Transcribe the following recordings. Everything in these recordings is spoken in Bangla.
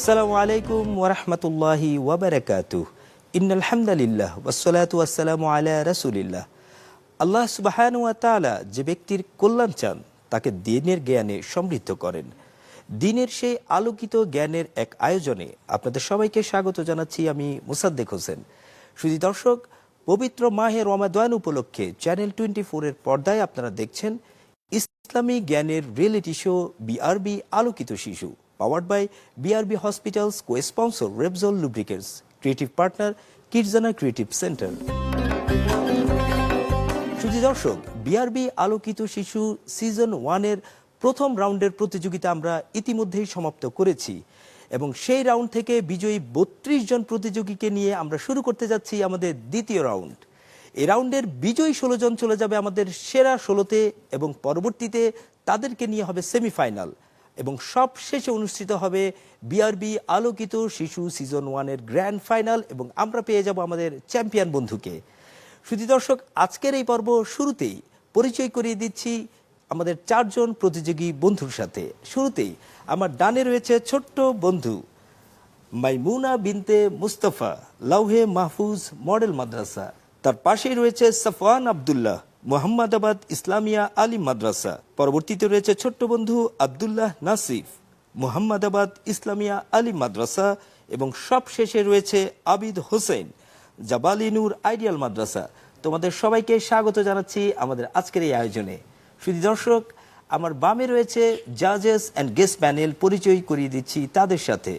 আসসালামু আলাইকুম ওরহমতুল্লাহি ওবরাকাতু ইন্নাল হামদালিল্লাহ ওয়াসসালাতু ওয়াসসালামু আলা রাসূলিল্লাহ। আল্লাহ সুবহানাহু ওয়া তাআলা যে ব্যক্তির কল্যাণ চান, তাকে দিনের জ্ঞানে সমৃদ্ধ করেন। দিনের সেই আলোকিত জ্ঞানের এক আয়োজনে আপনাদের সবাইকে স্বাগত জানাচ্ছি আমি মুসাদ্দেক হোসেন। শুধু দর্শক, পবিত্র মাহে রমাদান উপলক্ষে চ্যানেল টোয়েন্টি ফোরের পর্দায় আপনারা দেখছেন ইসলামী জ্ঞানের রিয়েলিটি শো বিআরবি আলোকিত শিশু। Powered by BRB hospitals co sponsor রেবজল lubricants creative partner কিডজানা creative centre সুজি দর্শক বিআরবি আলোকিত শিশু সিজন ওয়ানের প্রথম রাউন্ডের প্রতিযোগিতা আমরা ইতিমধ্যেই সমাপ্ত করেছি এবং সেই রাউন্ড থেকে বিজয়ী বত্রিশ জন প্রতিযোগীকে নিয়ে আমরা শুরু করতে যাচ্ছি আমাদের দ্বিতীয় রাউন্ড এই রাউন্ডের বিজয়ী ষোলো জন চলে যাবে আমাদের সেরা ষোলোতে এবং পরবর্তীতে তাদেরকে নিয়ে হবে সেমিফাইনাল এবং সব শেষে অনুষ্ঠিত হবে বিআরবি আলোকিত শিশু সিজন ওয়ানের গ্র্যান্ড ফাইনাল এবং আমরা পেয়ে যাব আমাদের চ্যাম্পিয়ন বন্ধুকে। শুধু দর্শক, আজকের এই পর্ব শুরুতেই পরিচয় করিয়ে দিচ্ছি আমাদের চারজন প্রতিযোগী বন্ধুর সাথে। শুরুতেই আমার ডানে রয়েছে ছোট্ট বন্ধু মাইমুনা বিনতে মুস্তফা, লাউহে মাহফুজ, মডেল মাদ্রাসা। তার পাশেই রয়েছে সাফওয়ান আব্দুল্লাহ। মোহাম্মদাবাদ ইসলামিয়া আলী মাদ্রাসা। পরবর্তীতে রয়েছে ছোট্ট বন্ধু আব্দুল্লাহ নাসিফ। মোহাম্মদাবাদ ইসলামিয়া আলী মাদ্রাসা এবং সব শেষে রয়েছে আবিদ হোসেন জাবালিনুর আইডিয়াল মাদ্রাসা। তোমাদের সবাইকে স্বাগত জানাচ্ছি আমাদের আজকের এই আয়োজনে। শুধু দর্শক, আমার বামে রয়েছে জাজেস অ্যান্ড গেস্ট প্যানেল পরিচয় করিয়ে দিচ্ছি তাদের সাথে।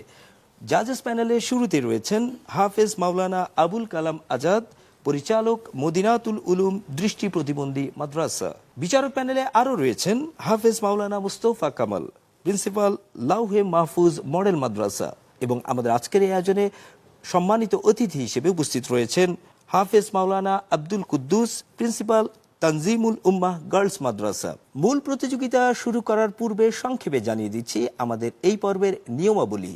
জাজেস প্যানেলে শুরুতে রয়েছেন হাফেজ মাওলানা আবুল কালাম আজাদ পরিচালক মদিনাতুল উলুম দৃষ্টি প্রতিবন্ধী মাদ্রাসা। বিচারক প্যানেলে আরও রয়েছেন হাফেজ মাওলানা মুস্তফা কামাল, প্রিন্সিপাল লাউহে মাহফুজ মডেল মাদ্রাসা এবং আমাদের আজকের এই আয়োজনে সম্মানিত অতিথি হিসেবে উপস্থিত রয়েছেন হাফেজ মাওলানা আব্দুল কুদ্দুস, প্রিন্সিপাল তানজিমুল উম্মাহ গার্লস মাদ্রাসা। মূল প্রতিযোগিতা শুরু করার পূর্বে সংক্ষেপে জানিয়ে দিচ্ছি আমাদের এই পর্বের নিয়মাবলী।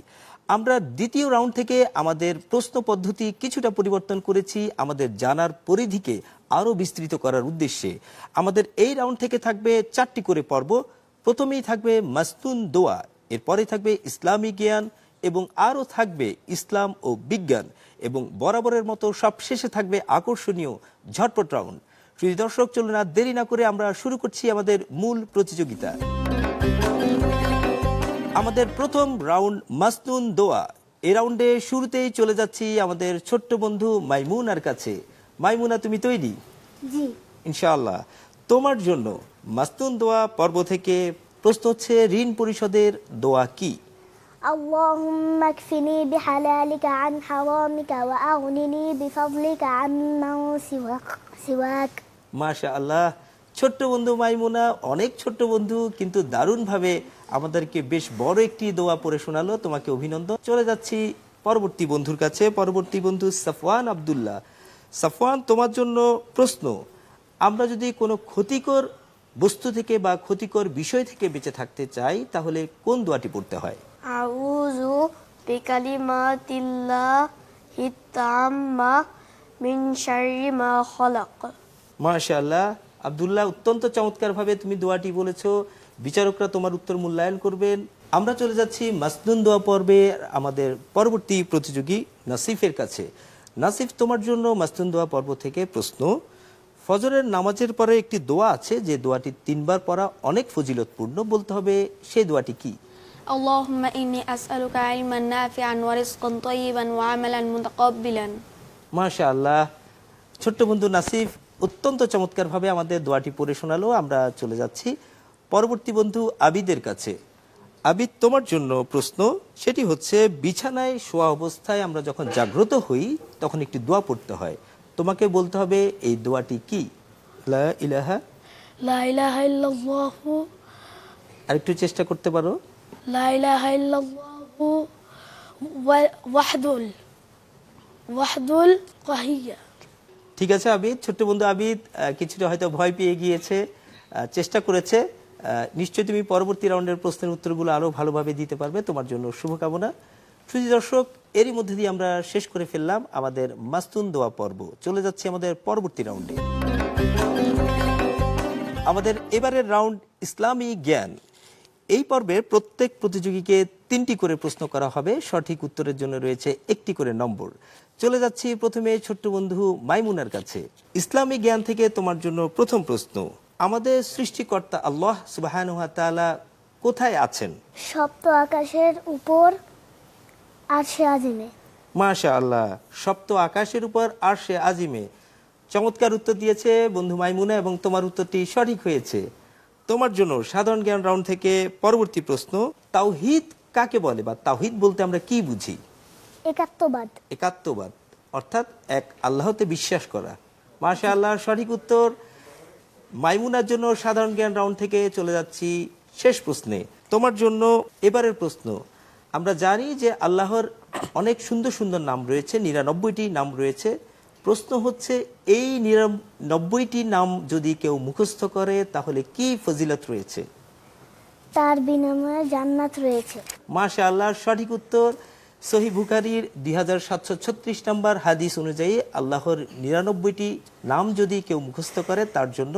আমরা দ্বিতীয় রাউন্ড থেকে আমাদের প্রশ্ন পদ্ধতি কিছুটা পরিবর্তন করেছি আমাদের জানার পরিধিকে আরও বিস্তৃত করার উদ্দেশ্যে। আমাদের এই রাউন্ড থেকে থাকবে চারটি করে পর্ব। প্রথমেই থাকবে মাস্তুন দোয়া এরপরে থাকবে ইসলামী জ্ঞান এবং আরও থাকবে ইসলাম ও বিজ্ঞান এবং বরাবরের মতো সব শেষে থাকবে আকর্ষণীয় ঝটপট রাউন্ড। শুধু দর্শক, চলুন আর দেরি না করে আমরা শুরু করছি আমাদের মূল প্রতিযোগিতা। আমাদের প্রথম রাউন্ড মাসনুন দোয়া এই রাউন্ডে শুরুতেই চলে যাচ্ছি আমাদের ছোট্ট বন্ধু মাইমুনার কাছে মাইমুনা তুমি তৈরি জি ইনশাআল্লাহ তোমার জন্য মাসনুন দোয়া পর্ব থেকে প্রশ্ন হচ্ছে ঋণ পরিশোধের দোয়া কি اللهم اكفني بحلالك عن حرامك وأغنني بفضلك عمن سواك سواك মাশা আল্লাহ ছোট্ট বন্ধু মাইমুনা অনেক ছোট্ট বন্ধু কিন্তু দারুণভাবে আমাদেরকে বেশ বড় একটি দোয়া পড়ে শোনালো। তোমাকে অভিনন্দন। চলে যাচ্ছি পরবর্তী বন্ধুর কাছে। পরবর্তী বন্ধু সাফওয়ান আবদুল্লাহ। সাফওয়ান তোমার জন্য প্রশ্ন আমরা যদি কোনো ক্ষতিকর বস্তু থেকে বা ক্ষতিকর বিষয় থেকে বেঁচে থাকতে চাই তাহলে কোন দোয়াটি পড়তে হয়? আউযু বিকালিমাতিল্লাহি মিন শাররি মা খলাক। মাশাআল্লাহ। আবদুল্লাহ অত্যন্ত চমৎকারভাবে তুমি দোয়াটি বলেছ। বিচারকরা তোমার উত্তর মূল্যায়ন করবেন। আমরা চলে যাচ্ছি মাসনুন দোয়া পর্বে আমাদের পরবর্তী প্রতিযোগী নাসিফের কাছে। নাসিফ তোমার জন্য মাসনুন দোয়া পর্ব থেকে প্রশ্ন। ফজরের নামাজের পরে একটি দোয়া আছে যে দোয়াটি তিনবার পড়া অনেক ফজিলতপূর্ণ বলতে হবে সেই দোয়াটি কি? আল্লাহুম্মা ইন্নি আসআলুকা ইলমান নাফিআন ওয়া রিজকান তাইয়িবান ওয়া আমালান মুতাকাব্বিলান। মাশাআল্লাহ। ছোট্ট বন্ধু নাসিফ অত্যন্ত চমৎকারভাবে আমাদের দোয়াটি পড়ে শোনালো আমরা চলে যাচ্ছি। পরবর্তী বন্ধু আবিদের কাছে। আবিদ তোমার জন্য প্রশ্ন সেটি হচ্ছে বিছানায় শোয়া অবস্থায় আমরা যখন জাগ্রত হই তখন একটি দোয়া পড়তে হয়। তোমাকে বলতে হবে এই দোয়াটি কি? আরেকটু চেষ্টা করতে পারো। ওয়াহদুল। ওয়াহদুল কাহিয়া। ঠিক আছে, আবিদ? ছোট্ট বন্ধু আবিদ কিছুটা হয়তো ভয় পেয়ে গিয়েছে চেষ্টা করেছে। নিশ্চয়ই তুমি পরবর্তী রাউন্ডের প্রশ্নের উত্তরগুলো আরও ভালোভাবে দিতে পারবে। তোমার জন্য শুভকামনা। সুজি দর্শক, এরই মধ্যে দিয়ে আমরা শেষ করে ফেললাম আমাদের মাস্তুন দোয়া পর্ব। চলে যাচ্ছে আমাদের পরবর্তী রাউন্ডে। আমাদের এবারের রাউন্ড ইসলামী জ্ঞান। এই পর্বে প্রত্যেক প্রতিযোগীকে তিনটি করে প্রশ্ন করা হবে। সঠিক উত্তরের জন্য রয়েছে একটি করে নম্বর। চলে যাচ্ছি প্রথমে ছোট্ট বন্ধু মাইমুনার কাছে। ইসলামী জ্ঞান থেকে তোমার জন্য প্রথম প্রশ্ন আমাদের সৃষ্টিকর্তা আল্লাহ সুবাহান তাআলা কোথায় আছেন? সপ্ত আকাশের উপর সে আজিমে। মাশা আল্লাহ সপ্ত আকাশের উপর আর সে আজিমে। চমৎকার উত্তর দিয়েছে বন্ধু মাইমুনা এবং তোমার উত্তরটি সঠিক হয়েছে। তোমার জন্য সাধারণ জ্ঞান রাউন্ড থেকে পরবর্তী প্রশ্ন তাওহিদ কাকে বলে বা তাওহিদ বলতে আমরা কি বুঝি? একাত্মবাদ একাত্মবাদ অর্থাৎ এক আল্লাহতে বিশ্বাস করা। মাশা আল্লাহ সঠিক উত্তর। মাইমুনার জন্য সাধারণ জ্ঞান রাউন্ড থেকে চলে যাচ্ছি শেষ প্রশ্নে। তোমার জন্য এবারের প্রশ্ন আমরা জানি যে আল্লাহর অনেক সুন্দর সুন্দর নাম রয়েছে নিরানব্বইটি নাম রয়েছে। প্রশ্ন হচ্ছে এই নিরানব্বইটি নাম যদি কেউ মুখস্থ করে তাহলে কি ফজিলত রয়েছে? তার বিনিময়ে জান্নাত রয়েছে। মাশা আল্লাহ সঠিক উত্তর। সহি বুখারির দুই হাজার সাতশো ছত্রিশ নম্বর হাদিস অনুযায়ী আল্লাহর নিরানব্বইটি নাম যদি কেউ মুখস্থ করে তার জন্য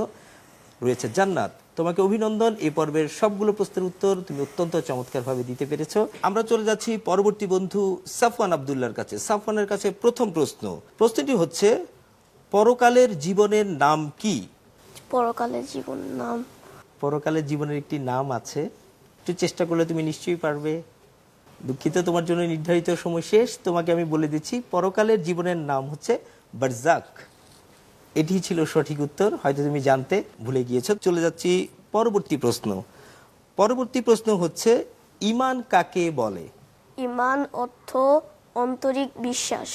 রয়েছে জান্নাত। তোমাকে অভিনন্দন। এই পর্বের সবগুলো প্রশ্নের উত্তর তুমি অত্যন্ত চমৎকারভাবে দিতে পেরেছ। আমরা চলে যাচ্ছি পরবর্তী বন্ধু সাফওয়ান আবদুল্লার কাছে। সাফওয়ানের কাছে প্রথম প্রশ্ন। প্রশ্নটি হচ্ছে পরকালের জীবনের নাম কি? পরকালের জীবন নাম। পরকালের জীবনের একটি নাম আছে। একটু চেষ্টা করলে তুমি নিশ্চয়ই পারবে। দুঃখিত তোমার জন্য নির্ধারিত সময় শেষ। তোমাকে আমি বলে দিচ্ছি পরকালের জীবনের নাম হচ্ছে বারজাক এটি ছিল সঠিক উত্তর। হয়তো তুমি জানতে ভুলে গিয়েছো। চলে যাচ্ছি পরবর্তী প্রশ্ন। পরবর্তী প্রশ্ন হচ্ছে ইমান কাকে বলে? ইমান অর্থ আন্তরিক বিশ্বাস।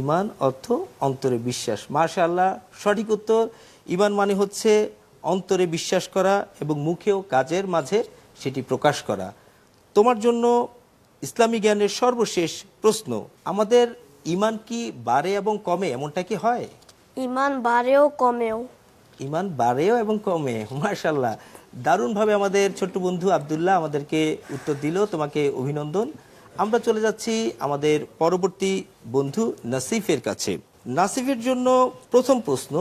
ইমান অর্থ অন্তরে বিশ্বাস। মাশাআল্লাহ সঠিক উত্তর। ইমান মানে হচ্ছে অন্তরে বিশ্বাস করা এবং মুখে ও কাজের মাঝে সেটি প্রকাশ করা। তোমার জন্য ইসলামী জ্ঞানের সর্বশেষ প্রশ্ন আমাদের ইমান কি বাড়ে এবং কমে এমনটা কি হয়? ইমান বাড়েও কমেও। ইমান বাড়েও এবং কমে মার্শাল্লাহ দারুণভাবে আমাদের ছোট্ট বন্ধু আবদুল্লাহ আমাদেরকে উত্তর দিল তোমাকে অভিনন্দন। আমরা চলে যাচ্ছি আমাদের পরবর্তী বন্ধু নাসিফের কাছে। নাসিফের জন্য প্রথম প্রশ্ন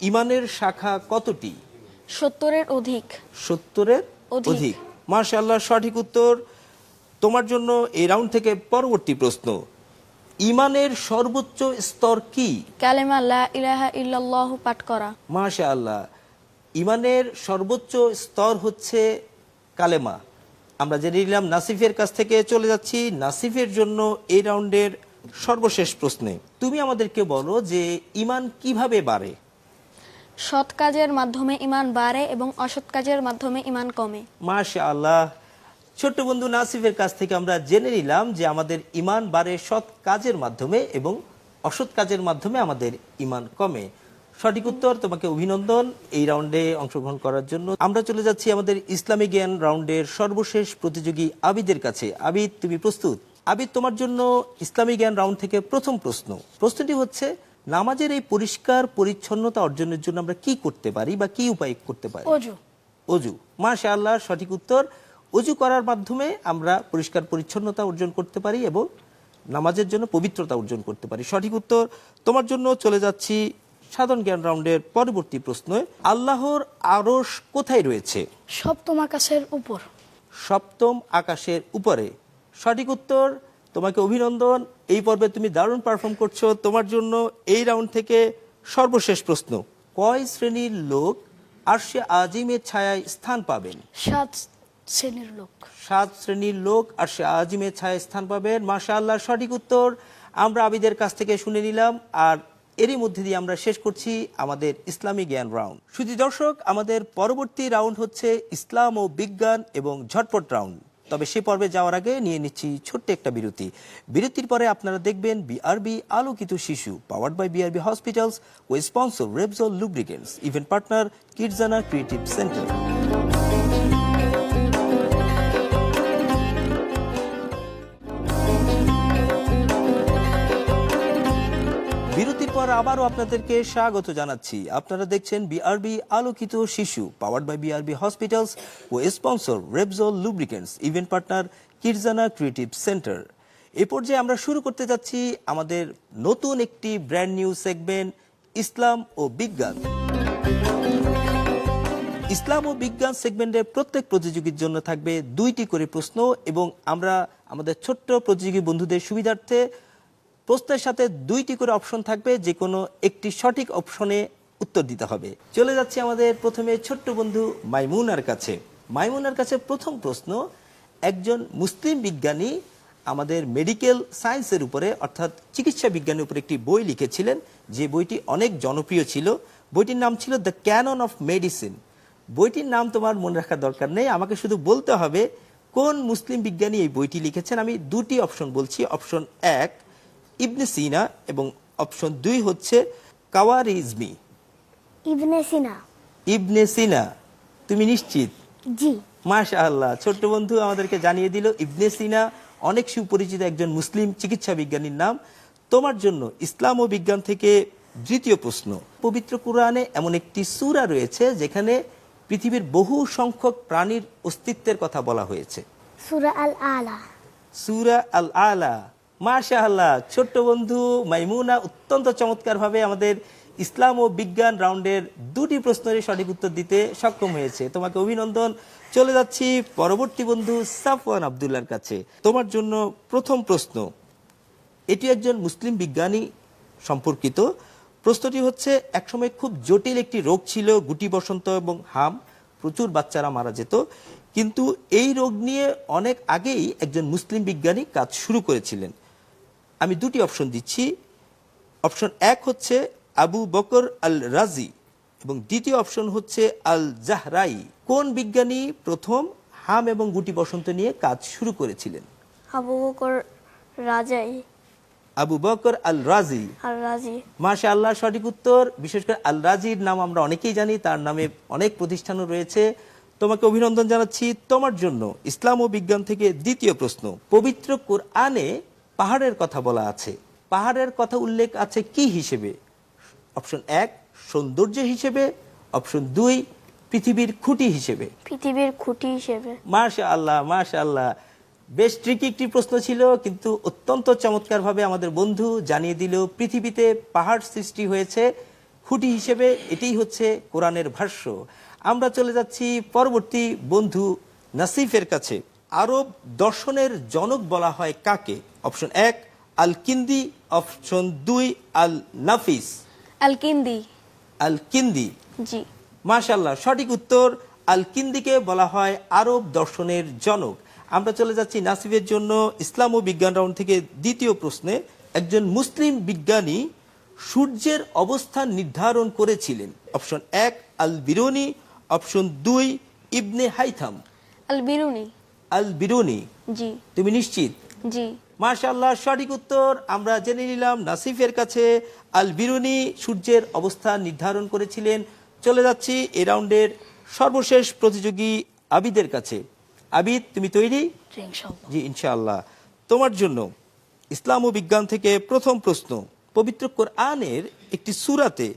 ইমানের শাখা কতটি? সত্তরের অধিক। সত্তরের অধিক। মার্শাল্লাহ সঠিক উত্তর তোমার জন্য এই রাউন্ড থেকে পরবর্তী প্রশ্ন। ইমানের সর্বোচ্চ স্তর কি? কালেমা লা ইলাহা ইল্লাল্লাহ পাঠ করা। মাশা আল্লাহ ইমানের সর্বোচ্চ স্তর হচ্ছে কালেমা। আমরা জেনে নিলাম নাসিফের কাছ থেকে চলে যাচ্ছি। নাসিফের জন্য এই রাউন্ডের সর্বশেষ প্রশ্নে। তুমি আমাদেরকে বলো যে ইমান কীভাবে বাড়ে? সৎ কাজের মাধ্যমে ইমান বাড়ে এবং অসৎ কাজের মাধ্যমে ইমান কমে। মাশা আল্লাহ ছোট্ট বন্ধু নাসিফের কাছ থেকে আমরা জেনে নিলাম যে আমাদের ইমান বাড়ে সৎ কাজের মাধ্যমে এবং অসৎ কাজের মাধ্যমে আমাদের ইমান কমে। সঠিক উত্তর তোমাকে অভিনন্দন। এই রাউন্ডে অংশগ্রহণ করার জন্য আমরা চলে যাচ্ছি আমাদের ইসলামী জ্ঞান রাউন্ডের সর্বশেষ প্রতিযোগী আবিদের কাছে। আবিদ তুমি প্রস্তুত? আবিদ তোমার জন্য ইসলামী জ্ঞান রাউন্ড থেকে প্রথম প্রশ্ন। প্রশ্নটি হচ্ছে নামাজের এই পরিষ্কার পরিচ্ছন্নতা অর্জনের জন্য আমরা কি করতে পারি বা কি উপায় করতে পারি? অজু। অজু। মাশা আল্লাহ সঠিক উত্তর। অজু করার মাধ্যমে আমরা পরিষ্কার পরিচ্ছন্নতা অর্জন করতে পারি এবং নামাজের জন্য পবিত্রতা অর্জন করতে পারি। সঠিক উত্তর তোমার জন্য চলে যাচ্ছি সাধারণ জ্ঞান রাউন্ডের পরবর্তী প্রশ্ন আল্লাহর আরস কোথায় রয়েছে? সপ্তম আকাশের উপর। সপ্তম আকাশের উপরে। সঠিক উত্তর তোমাকে অভিনন্দন। এই পর্বে তুমি দারুণ পারফর্ম করছ। তোমার জন্য এই রাউন্ড থেকে সর্বশেষ প্রশ্ন। কয় শ্রেণির লোক আরশে আজিমের ছায়ায় স্থান পাবেন? সাত শ্রেণির লোক। সাত শ্রেণির লোক আর সে আজিমের ছায় স্থান পাবেন মাশা আল্লাহ সঠিক উত্তর আমরা আবিদের কাছ থেকে শুনে নিলাম। আর এরই মধ্যে দিয়ে আমরা শেষ করছি আমাদের ইসলামী জ্ঞান রাউন্ড। শুধু দর্শক, আমাদের পরবর্তী রাউন্ড হচ্ছে ইসলাম ও বিজ্ঞান এবং ঝটপট রাউন্ড। তবে সে পর্বে যাওয়ার আগে নিয়ে নিচ্ছি ছোট্ট একটা বিরতি। বিরতির পরে আপনারা দেখবেন বিআরবি আলোকিত শিশু পাওয়ার্ড বাই বিআরবি হসপিটালস ও স্পন্সর রেবজল lubricants event partner কিডজানা creative centre পর আবারও আপনাদেরকে স্বাগত জানাচ্ছি। আপনারা দেখছেন বিআরবি আলোকিত শিশু পাওয়ার্ড বাই বিআরবি হসপিটালস ও স্পন্সর রেবজল lubricants event partner কিরজানা creative centre এ পর্যায়ে আমরা শুরু করতে যাচ্ছি আমাদের নতুন একটি ব্র্যান্ড নিউ সেগমেন্ট ইসলাম ও বিজ্ঞান। ইসলাম ও বিজ্ঞান সেগমেন্টের প্রত্যেক প্রতিযোগীর জন্য থাকবে দুইটি করে প্রশ্ন এবং আমরা আমাদের ছোট্ট প্রতিযোগী বন্ধুদের সুবিধার্থে প্রশ্নের সাথে দুইটি করে অপশন থাকবে, যে কোনো একটি সঠিক অপশনে উত্তর দিতে হবে। চলে যাচ্ছি আমাদের প্রথমে ছোট্ট বন্ধু মাইমুনার কাছে। মাইমুনার কাছে প্রথম প্রশ্ন, একজন মুসলিম বিজ্ঞানী আমাদের মেডিকেল সায়েন্সের উপরে, অর্থাৎ চিকিৎসা বিজ্ঞানের উপরে একটি বই লিখেছিলেন, যে বইটি অনেক জনপ্রিয় ছিল। বইটির নাম ছিল দ্য ক্যানন অফ মেডিসিন বইটির নাম তোমার মনে রাখার দরকার নেই, আমাকে শুধু বলতে হবে কোন মুসলিম বিজ্ঞানী এই বইটি লিখেছেন। আমি দুটি অপশন বলছি অপশন এক ইবনে সিনা এবং অপশন দুই হচ্ছে কাওয়ারিজমি। ইবনে সিনা। ইবনে সিনা তুমি নিশ্চিত? জি। মাশা আল্লাহ ছোট্ট বন্ধু আমাদেরকে জানিয়ে দিল ইবনে সিনা অনেক সুপরিচিত একজন মুসলিম চিকিৎসা বিজ্ঞানীর নাম। তোমার জন্য ইসলাম ও বিজ্ঞান থেকে দ্বিতীয় প্রশ্ন। পবিত্র কোরআনে এমন একটি সূরা রয়েছে যেখানে পৃথিবীর বহু সংখ্যক প্রাণীর অস্তিত্বের কথা বলা হয়েছে। সুরা আল আলা সুরা আল আলা মাশা আল্লাহ ছোট্ট বন্ধু মাইমুনা অত্যন্ত চমৎকারভাবে আমাদের ইসলাম ও বিজ্ঞান রাউন্ডের দুটি প্রশ্নের সঠিক উত্তর দিতে সক্ষম হয়েছে। তোমাকে অভিনন্দন। চলে যাচ্ছি পরবর্তী বন্ধু সাফওয়ান আবদুল্লার কাছে। তোমার জন্য প্রথম প্রশ্ন, এটি একজন মুসলিম বিজ্ঞানী সম্পর্কিত। প্রশ্নটি হচ্ছে, একসময় খুব জটিল একটি রোগ ছিল, গুটি বসন্ত এবং হাম, প্রচুর বাচ্চারা মারা যেত। কিন্তু এই রোগ নিয়ে অনেক আগেই একজন মুসলিম বিজ্ঞানী কাজ শুরু করেছিলেন। আমি দুটি অপশন দিচ্ছি। অপশন এক হচ্ছে আবু বকর আল রাজি এবং দ্বিতীয় অপশন হচ্ছে আল জাহরাই কোন বিজ্ঞানী প্রথম হাম এবং গুটি বসন্ত নিয়ে কাজ শুরু করেছিলেন? আবু বকর রাজাই। আবু বকর আল রাজি আর রাজি মাশা আল্লাহ সঠিক উত্তর। বিশেষ করে আল রাজির নাম আমরা অনেকেই জানি তার নামে অনেক প্রতিষ্ঠানও রয়েছে। তোমাকে অভিনন্দন জানাচ্ছি তোমার জন্য। ইসলাম ও বিজ্ঞান থেকে দ্বিতীয় প্রশ্ন। পবিত্র কোরআনে পাহাড়ের কথা বলা আছে। পাহাড়ের কথা উল্লেখ আছে কি হিসেবে? অপশন এক সৌন্দর্য হিসেবে। অপশন দুই পৃথিবীর খুঁটি হিসেবে। পৃথিবীর খুঁটি হিসেবে। মাশা আল্লাহ মাশা আল্লাহ বেশ ট্রিকি একটি প্রশ্ন ছিল কিন্তু অত্যন্ত চমৎকারভাবে আমাদের বন্ধু জানিয়ে দিল পৃথিবীতে পাহাড় সৃষ্টি হয়েছে খুঁটি হিসেবে এটাই হচ্ছে কোরআনের ভাষ্য। আমরা চলে যাচ্ছি পরবর্তী বন্ধু নাসিফের কাছে। আরব দর্শনের জনক বলা হয় কাকে? অপশন এক আল কিন্দি অপশন দুই আল নাফিস আল কিন্দি আল কিন্দি জি। মাশাল্লাহ সঠিক উত্তর আল কিন্দিকে বলা হয় আরব দর্শনের জনক। আমরা চলে যাচ্ছি নাসিবের জন্য ইসলাম ও বিজ্ঞান রাউন্ড থেকে দ্বিতীয় প্রশ্নে। একজন মুসলিম বিজ্ঞানী সূর্যের অবস্থান নির্ধারণ করেছিলেন। অপশন এক আল বিরুনি অপশন দুই ইবনে হাইথাম। আল বিরুনি আল বিরুনি জি। তুমি নিশ্চিত? জি। মাশাল্লাহ সঠিক উত্তর আমরা জেনে নিলাম নাসিফের কাছে। আল বিরুনি সূর্যের অবস্থান নির্ধারণ করেছিলেন। চলে যাচ্ছি এ রাউন্ডের সর্বশেষ প্রতিযোগী আবিদের কাছে। আবিদ তুমি তৈরি? জি, ইনশাআল্লাহ। তোমার জন্য ইসলাম ও বিজ্ঞান থেকে প্রথম প্রশ্ন। পবিত্র কোরআনের একটি সূরাতে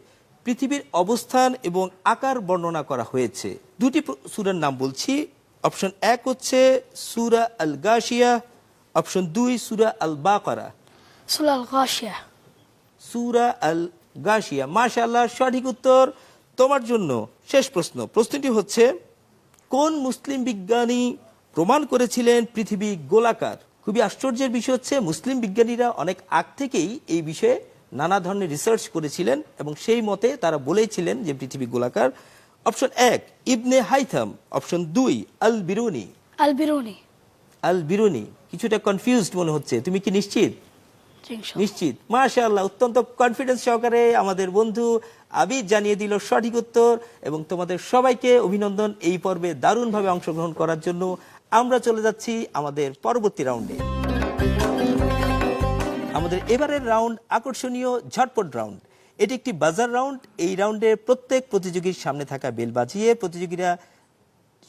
পৃথিবীর অবস্থান এবং আকার বর্ণনা করা হয়েছে। দুটি সূরার নাম বলছি। অপশন এক হচ্ছে সুরা আল গাশিয়া অপশন দুই সুরা আল বাকারা সুলাল গাশিয়া সূরা আল গাশিয়া মাশাআল্লাহ সঠিক উত্তর তোমার জন্য। শেষ প্রশ্ন। প্রশ্নটি হচ্ছে কোন মুসলিম বিজ্ঞানী প্রমাণ করেছিলেন পৃথিবী গোলাকার? খুবই আশ্চর্যের বিষয় হচ্ছে মুসলিম বিজ্ঞানীরা অনেক আগ থেকেই এই বিষয়ে নানা ধরনের রিসার্চ করেছিলেন এবং সেই মতে তারা বলেছিলেন যে পৃথিবী গোলাকার। অপশন এক ইবনে হাইথাম অপশন দুই আল বিরুনি আল বিরুনি আল বিরুনি কিছুটা কনফিউজড মনে হচ্ছে। তুমি কি নিশ্চিত? নিশ্চিত। মাশাআল্লাহ অত্যন্ত কনফিডেন্স সহকারে আমাদের বন্ধু আবিদ জানিয়ে দিল সঠিক উত্তর এবং তোমাদের সবাইকে অভিনন্দন এই পর্বে দারুণভাবে অংশগ্রহণ করার জন্য। আমরা চলে যাচ্ছি আমাদের পরবর্তী রাউন্ডে আমাদের এবারের রাউন্ড আকর্ষণীয় ঝটপট রাউন্ড এটি একটি বাজার রাউন্ড। এই রাউন্ডে প্রত্যেক প্রতিযোগীর সামনে থাকা বেল বাজিয়ে প্রতিযোগীরা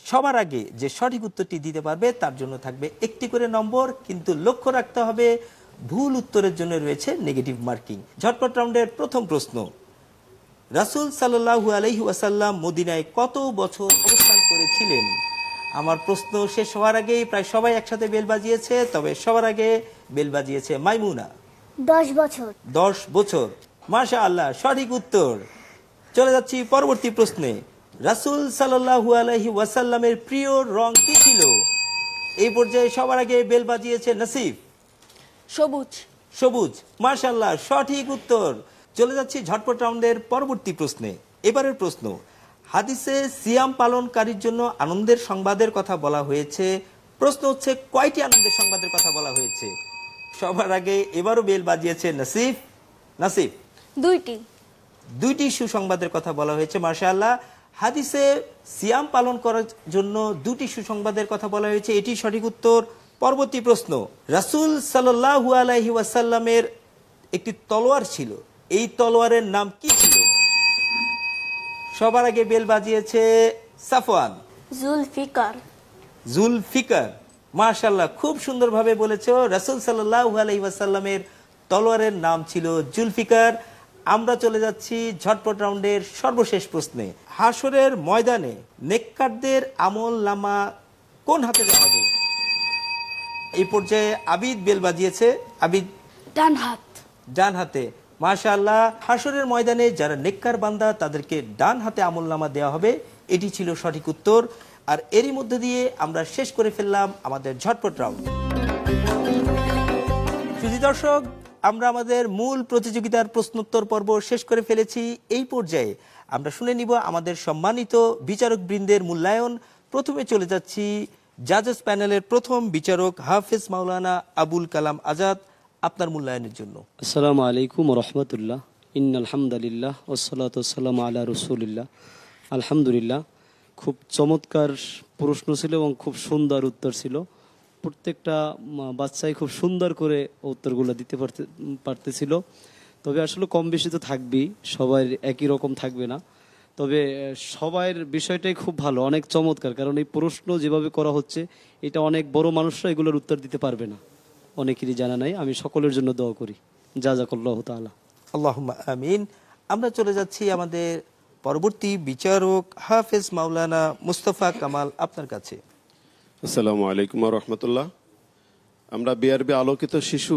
সবার আগে যে সঠিক উত্তরটি দিতে পারবে তার জন্য থাকবে একটি করে নম্বর। কিন্তু লক্ষ্য রাখতে হবে ভুল উত্তরের জন্য রয়েছে নেগেটিভ মার্কিং। ঝটপট রাউন্ডের প্রথম প্রশ্ন। রাসূল সাল্লাল্লাহু আলাইহি ওয়াসাল্লাম মদিনায় কত বছর অবস্থান করেছিলেন? আমার প্রশ্ন শেষ হওয়ার আগেই প্রায় সবাই একসাথে বেল বাজিয়েছে তবে সবার আগে বেল বাজিয়েছে মাইমুনা। দশ বছর। দশ বছর। মাশা আল্লাহ সঠিক উত্তর। চলে যাচ্ছি পরবর্তী প্রশ্নে। রাসূল সাল্লাল্লাহু আলাইহি ওয়াসাল্লামের প্রিয় রং কি ছিল? এই পর্যায়ে সবার আগে বেল বাজিয়েছে নাসিফ। সবুজ। সবুজ মার্শাল্লাহ সঠিক উত্তর। চলে যাচ্ছি ঝটপট রাউন্ডের পরবর্তী প্রশ্নে। এবারের প্রশ্ন হাদিসে সিয়াম পালনকারীর জন্য আনন্দের সংবাদের কথা বলা হয়েছে। প্রশ্ন হচ্ছে কয়টি আনন্দের সংবাদের কথা বলা হয়েছে? সবার আগে এবারও বেল বাজিয়েছে নাসিফ। নাসিফ। দুইটি। দুইটি সুসংবাদের কথা বলা হয়েছে মার্শাল্লাহ হাদিসে সিয়াম পালন করার জন্য দুটি সুসংবাদের কথা বলা হয়েছে। এটি সঠিক উত্তর পরবর্তী প্রশ্ন। রাসূল সাল্লাল্লাহু আলাইহি ওয়াসাল্লামের একটি তলোয়ার ছিল। এই তলোয়ারের নাম কি ছিল? সবার আগে বেল বাজিয়েছে সাফওয়ান। জুলফিকার। জুলফিকার মাশাল্লাহ খুব সুন্দরভাবে বলেছ রাসূল সাল্লাল্লাহু আলাইহি ওয়াসাল্লামের তলোয়ারের নাম ছিল জুলফিকার। আমরা চলে যাচ্ছি ঝটপট রাউন্ডের সর্বশেষ প্রশ্নে। হাসরের ময়দানে নেককারদের আমল নামা কোন হাতে দেওয়া হবে? এই পর্যায়ে আবিদ বেল বাজিয়েছে। আবিদ ডান হাত। ডান হাতে। মাশাআল্লাহ হাসরের ময়দানে যারা নেককার বান্দা তাদেরকে ডান হাতে আমল নামা দেওয়া হবে। এটি ছিল সঠিক উত্তর। আর এরই মধ্যে দিয়ে আমরা শেষ করে ফেললাম আমাদের ঝটপট রাউন্ড। সুধী দর্শক আমরা আমাদের মূল প্রতিযোগিতার প্রশ্নোত্তর পর্ব শেষ করে ফেলেছি। এই পর্যায়ে আমরা শুনে নিব আমাদের সম্মানিত বিচারক বৃন্দের মূল্যায়ন। প্রথমে চলে যাচ্ছি জাজেস প্যানেলের প্রথম বিচারক হাফেজ মাওলানা আবুল কালাম আজাদ আপনার মূল্যায়নের জন্য। আসসালামু আলাইকুম রহমতুল্লাহ। ইন আলহামদুলিল্লাহ ওসালাম আল্লাহ রসুলিল্লাহ। আলহামদুলিল্লাহ, খুব চমৎকার প্রশ্ন ছিল এবং খুব সুন্দর উত্তর ছিল। প্রত্যেকটা বাচ্চাই খুব সুন্দর করে উত্তরগুলো দিতে পারতে পারতেছিল। তবে আসলে কম বেশি তো থাকবেই, সবাই একই রকম থাকবে না। তবে সবার বিষয়টাই খুব ভালো, অনেক চমৎকার। কারণ এই প্রশ্ন যেভাবে করা হচ্ছে, এটা অনেক বড় মানুষরা এগুলোর উত্তর দিতে পারবে না। অনেকেরই জানা নাই, আমি সকলের জন্য দোয়া করি। যা যাকল্লাহ তাআলা। আল্লাহুম্মা আমিন। আমরা চলে যাচ্ছি আমাদের পরবর্তী বিচারক হাফেজ মাওলানা মুস্তফা কামাল আপনার কাছে। আসসালামু আলাইকুম রহমতুল্লাহ। আমরা বিআরবি আলোকিত শিশু,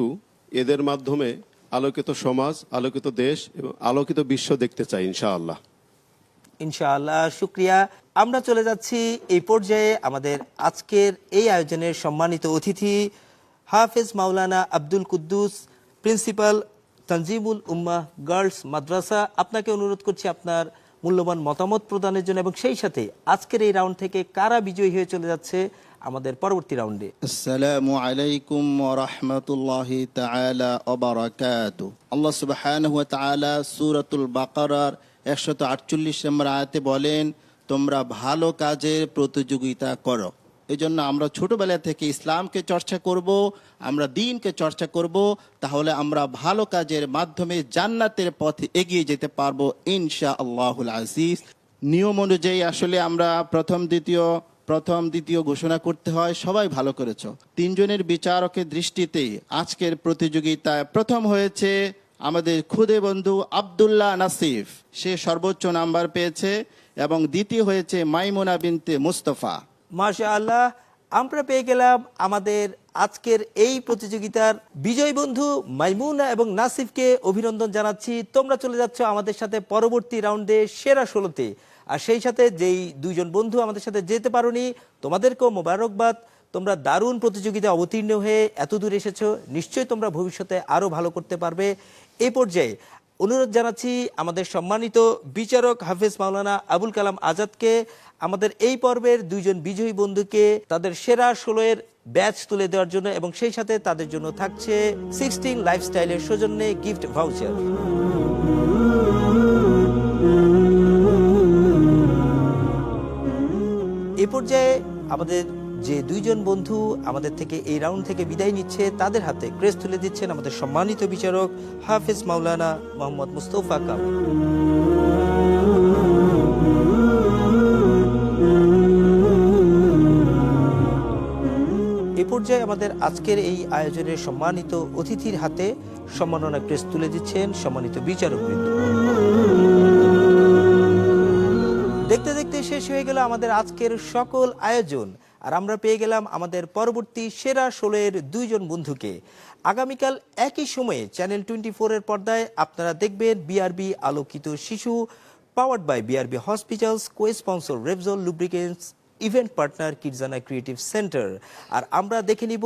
এদের মাধ্যমে আলোকিত সমাজ, আলোকিত দেশ এবং আলোকিত বিশ্ব দেখতে চাই, ইনশাআল্লাহ। ইনশাআল্লাহ, শুক্রিয়া। আমরা চলে যাচ্ছি এই পর্যায়ে আমাদের আজকের এই আয়োজনের সম্মানিত অতিথি, হাফেজ মাওলানা আব্দুল কুদ্দুস, প্রিন্সিপাল তানজিমুল উম্মাহ গার্লস মাদ্রাসা। আপনাকে অনুরোধ করছি আপনার মূল্যবান মতামত প্রদানের জন্য এবং সেই সাথে আজকের এই রাউন্ড থেকে কারা বিজয়ী হয়ে চলে যাচ্ছে আমাদের পরবর্তী রাউন্ডে আসসালামু আলাইকুম ওয়া রাহমাতুল্লাহি তাআলা ওয়া বারাকাতু আল্লাহ সুবহানাহু ওয়া তাআলা সূরাতুল বাকারার 148 নম্বর আয়াতে বলেন, তোমরা ভালো কাজের প্রতিযোগিতা করো। এই জন্য আমরা ছোটবেলা থেকে ইসলামকে চর্চা করব, আমরা দিনকে চর্চা করব, তাহলে আমরা ভালো কাজের মাধ্যমে জান্নাতের পথে এগিয়ে যেতে পারব ইনশা আল্লাহুল আজিজ। নিয়ম অনুযায়ী আসলে আমরা প্রথম, দ্বিতীয় প্রথম, দ্বিতীয় ঘোষণা করতে হয়, সবাই ভালো করেছ। তিনজনের বিচারকের দৃষ্টিতে আজকের প্রতিযোগিতায় প্রথম হয়েছে আমাদের খুদে বন্ধু আব্দুল্লাহ নাসিফ। সে সর্বোচ্চ নাম্বার পেয়েছে এবং দ্বিতীয় হয়েছে মাইমুনা বিনতে মুস্তফা। মাশা আল্লাহ আমরা পেয়ে গেলাম আমাদের আজকের এই প্রতিযোগিতার বিজয় বন্ধু মাইমুনা এবং নাসিফকে অভিনন্দন জানাচ্ছি। তোমরা চলে যাচ্ছ আমাদের সাথে পরবর্তী রাউন্ডে সেরা ষোলোতে। আর সেই সাথে যেই দুইজন বন্ধু আমাদের সাথে যেতে পারোনি, তোমাদেরকেও মোবারকবাদ। তোমরা দারুণ প্রতিযোগিতায় অবতীর্ণ হয়ে এত দূর এসেছ, নিশ্চয়ই তোমরা ভবিষ্যতে আরও ভালো করতে পারবে। এ পর্যায়ে অনুরোধ জানাচ্ছি আমাদের সম্মানিত বিচারক হাফেজ মাওলানা আবুল কালাম আজাদকে আমাদের এই পর্বের দুইজন বিজয়ী বন্ধুকে তাদের সেরা ষোলোয়ের ব্যাচ তুলে দেওয়ার জন্য এবং সেই সাথে তাদের জন্য থাকছে সিক্সটিন লাইফস্টাইলের সৌজন্যে গিফট ভাউচার এ পর্যায়ে আমাদের যে দুইজন বন্ধু আমাদের থেকে এই রাউন্ড থেকে বিদায় নিচ্ছে, তাদের হাতে ক্রেস তুলে দিচ্ছেন আমাদের সম্মানিত বিচারক হাফেজ মাওলানা মোহাম্মদ মুস্তফা কামাল। পর্যায়ে আমাদের আজকের এই আয়োজনের সম্মানিত অতিথির হাতে সম্মাননা ক্রেস তুলে দিচ্ছেন সম্মানিত বিচারক বৃন্দ দেখতে দেখতে শেষ হয়ে গেল আমাদের আজকের সকল আয়োজন, আর আমরা পেয়ে গেলাম আমাদের পরবর্তী সেরা ষোলোয়ের দুইজন বন্ধুকে। আগামীকাল একই সময়ে চ্যানেল টোয়েন্টি ফোরের পর্দায় আপনারা দেখবেন বিআরবি আলোকিত শিশু powered by BRB hospitals co sponsor রেবজল lubricants event partner কিডজানা creative centre. আর আমরা দেখে নিব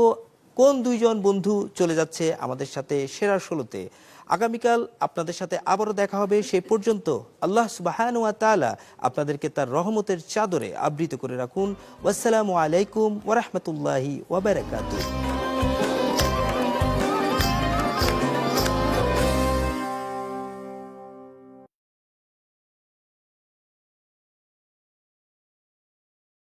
কোন দুইজন বন্ধু চলে যাচ্ছে আমাদের সাথে সেরা ষোলোতে। আগামীকাল আপনাদের সাথে আবারও দেখা হবে সেই পর্যন্ত আল্লাহ সুবাহান ওয়া তালা আপনাদেরকে তার রহমতের চাদরে আবৃত করে রাখুন। ওয়াসসালামু আলাইকুম ওরহমতুল্লাহি ওয়াবারাকাতুহ